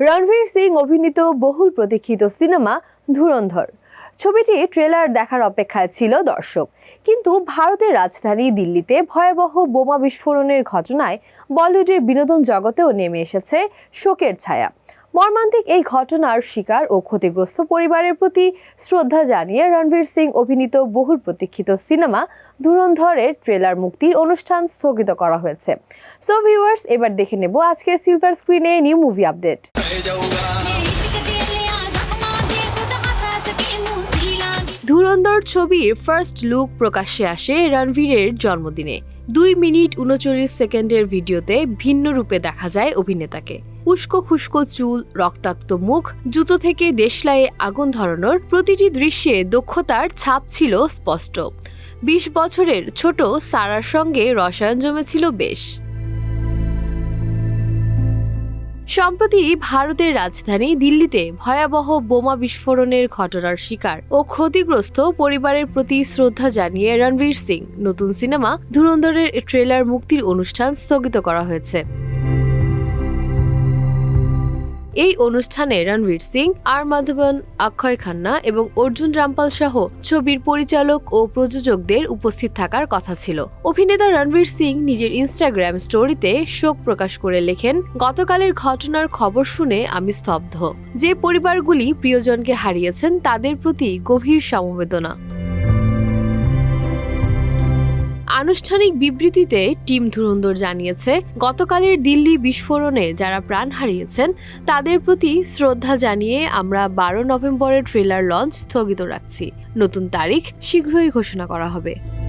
রণবীর সিং অভিনীত বহুল প্রতীক্ষিত সিনেমা ধুরন্ধর। ছবিটি ট্রেলার দেখার অপেক্ষায় ছিল দর্শক। কিন্তু ভারতের রাজধানী দিল্লিতে ভয়াবহ বোমা বিস্ফোরণের ঘটনায় বলিউডের বিনোদন জগতেও নেমে এসেছে শোকের ছায়া। মর্মান্তিক এই ঘটনার শিকার ও ক্ষতিগ্রস্ত পরিবারের প্রতি শ্রদ্ধা জানিয়ে রণবীর সিং অভিনীত বহুল প্রতীক্ষিত সিনেমা ধুরন্ধরের ট্রেলার মুক্তির অনুষ্ঠান স্থগিত করা হয়েছে। সো ভিউয়ার্স এবার দেখে নেব আজকের সিলভার স্ক্রিনে নিউ মুভি আপডেট ধুরন্ধর ছবির ফার্স্ট লুক প্রকাশ্যে আসে রণবীরের জন্মদিনে। দুই মিনিট উনচল্লিশ সেকেন্ডের ভিডিওতে ভিন্ন রূপে দেখা যায় অভিনেতাকে। উস্কো খুস্কো চুল, রক্তাক্ত মুখ, জুতো থেকে দেশলাইয়ে আগুন ধরানোর প্রতিটি দৃশ্যে দক্ষতার ছাপ ছিল স্পষ্ট। বিশ বছরের ছোট সারার সঙ্গে রসায়ন জমেছিল বেশ। সম্প্রতি ভারতের রাজধানী দিল্লিতে ভয়াবহ বোমা বিস্ফোরণের ঘটনার শিকার ও ক্ষতিগ্রস্ত পরিবারের প্রতি শ্রদ্ধা জানিয়ে রণবীর সিং। নতুন সিনেমা ধুরন্ধরের ট্রেলার মুক্তির অনুষ্ঠান স্থগিত করা হয়েছে। এই অনুষ্ঠানে রণবীর সিং, আর মাধবন অক্ষয় খান্না এবং অর্জুন রামপাল সহ ছবির পরিচালক ও প্রযোজকদের উপস্থিত থাকার কথা ছিল। অভিনেতা রণবীর সিং নিজের ইনস্টাগ্রাম স্টোরিতে শোক প্রকাশ করে লেখেন, গতকালের ঘটনার খবর শুনে আমি স্তব্ধ। যে পরিবারগুলি প্রিয়জনকে হারিয়েছেন তাদের প্রতি গভীর সমবেদনা। আনুষ্ঠানিক বিবৃতিতে টিম ধুরন্দর জানিয়েছে, গতকালের দিল্লি বিস্ফোরণে যারা প্রাণ হারিয়েছেন, তাদের প্রতি শ্রদ্ধা জানিয়ে আমরা বারো নভেম্বরের ট্রেলার লঞ্চ স্থগিত রাখছি। নতুন তারিখ শীঘ্রই ঘোষণা করা হবে।